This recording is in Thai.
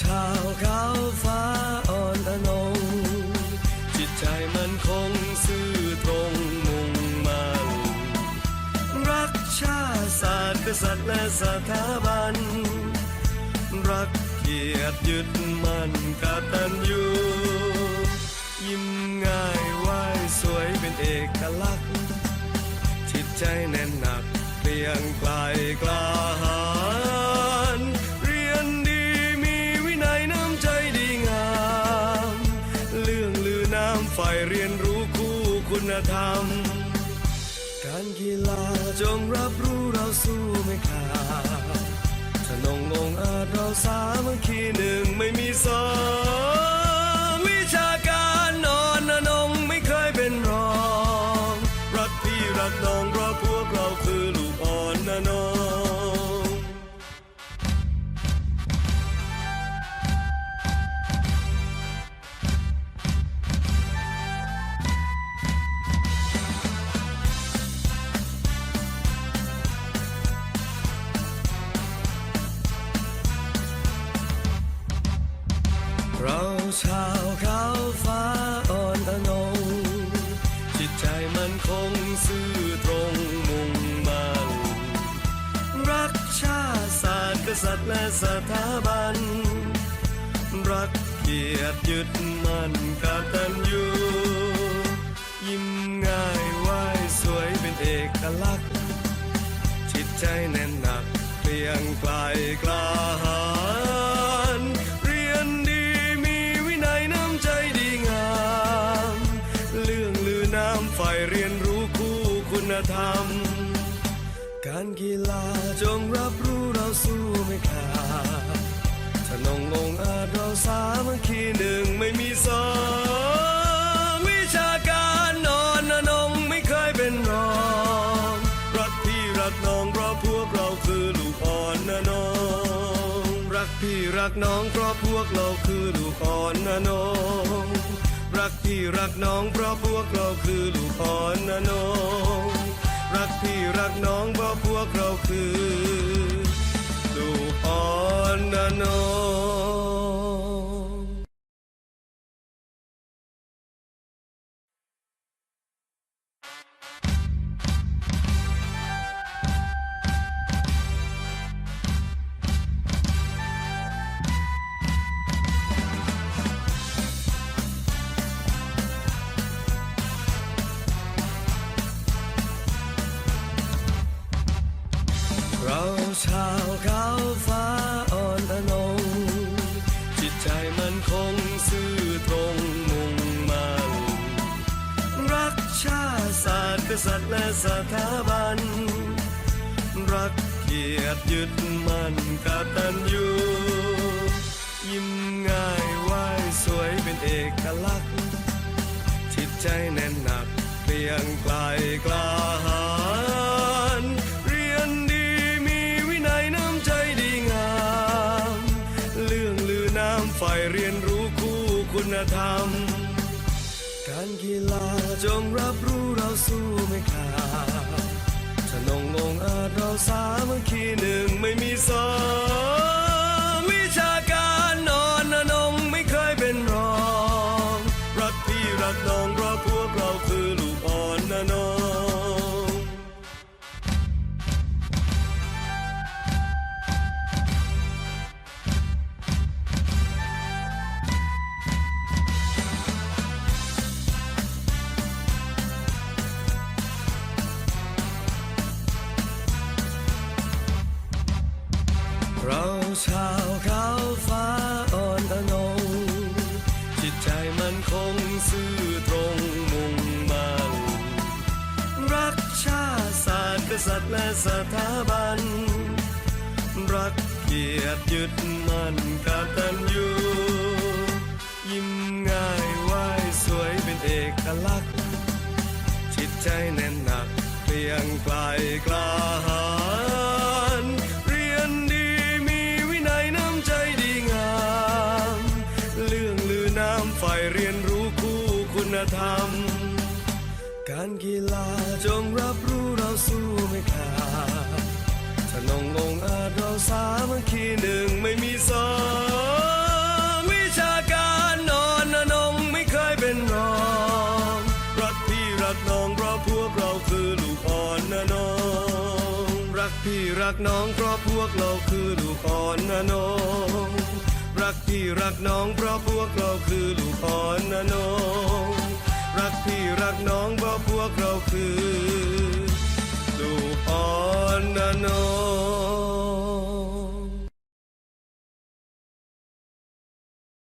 ชาวเขาฟ้าอ่อนอนง จิตใจมันคงซื่อตรงมุ่งมั่นรักชาติศาสตร์กษัตริย์และสถาบัน รักเกียรติยึดมั่นกตัญญูยิ้มง่ายไหวสวยเป็นเอกลักษณ์ จิตใจแน่นหนักเกรียงไกลกล้ ลือน้ำไฟเรียนรู้คู่คุณธรรม การกีฬาจงรับรู้เราสู้ไม่ขาดถ้านงองอาจเราสามัคคีหนึ่ง สถาบัน รักเกียรติยึดมั่นกตัญญูยิ้มง่ายไหวสวยเป็นเอกลักษณ์ จิตใจแน่นหนักเกรียงไกลกล้าหาญเรียนดีมีวินัยน้ำใจดีงาม เรื่องลือน้ำไฟเรียนรู้คู่คุณธรรม การกีฬาจงรับรู้เราสู้ไม่ขาดถ้านงองอาจเราสามัคคีหนึ่งไม่มีสองวิชาการนอนนนงไม่เคยเป็นรองรักพี่รักน้องเพราะพวกเราคือลูกอ่อนนนงรักพี่รักน้องเพราะพวกเราคือลูกอ่อนนนงรักพี่รักน้องเพราะพวกเราคือลูกอ่อนนนง รักพี่รักน้องเพราะพวกเราคือ ลูกอ่อนนะน้องาวฟ้าอ่อนอนง จิตใจมันคงซื่อตรงมุ่งมั่นรักชาติศาสตร์กษัตริย์และสถาบัน รักเกียรติยึดมั่นกตัญญูยิ้มง่ายไหวสวยเป็นเอกลักษณ์ จิตใจแน่นหนักเกรียงไกลกล้าหา อน้ำไฟเรียนรู้คู่คุณธรรม การกีฬาจงรับรู้เราสู้ไม่ขาดถ้านงงอาจเราสามัคคีหนึ่ง ษัตริย์และสถาบัน รักเกียรติยึดมั่นกตัญญูยิ้มง่ายไหวสวยเป็นเอกลักษณ์ จิตใจแน่นหนักเกรียงไกลกล้าหาญเรียนดีมีวินัยน้ำใจดีงาม เรื่องลือน้ำไฟเรียนรู้คู่คุณธรรม การกีฬาจงรับรู้เราสู้ไม่ขาดถนงองอาจเราสามัคคีหนึ่งไม่มีสองวิชาการนอนนนงไม่เคยเป็นรอง รักพี่รักน้องเพราะพวกเราคือลูกอ่อนนะน้อง รักพี่รักน้องเพราะพวกเราคือลูกอ่อนนะน้องรักพี่รักน้องเพราะพวกเราคือลูกอ่อนนะน้องรักพี่รักน้อง kroku.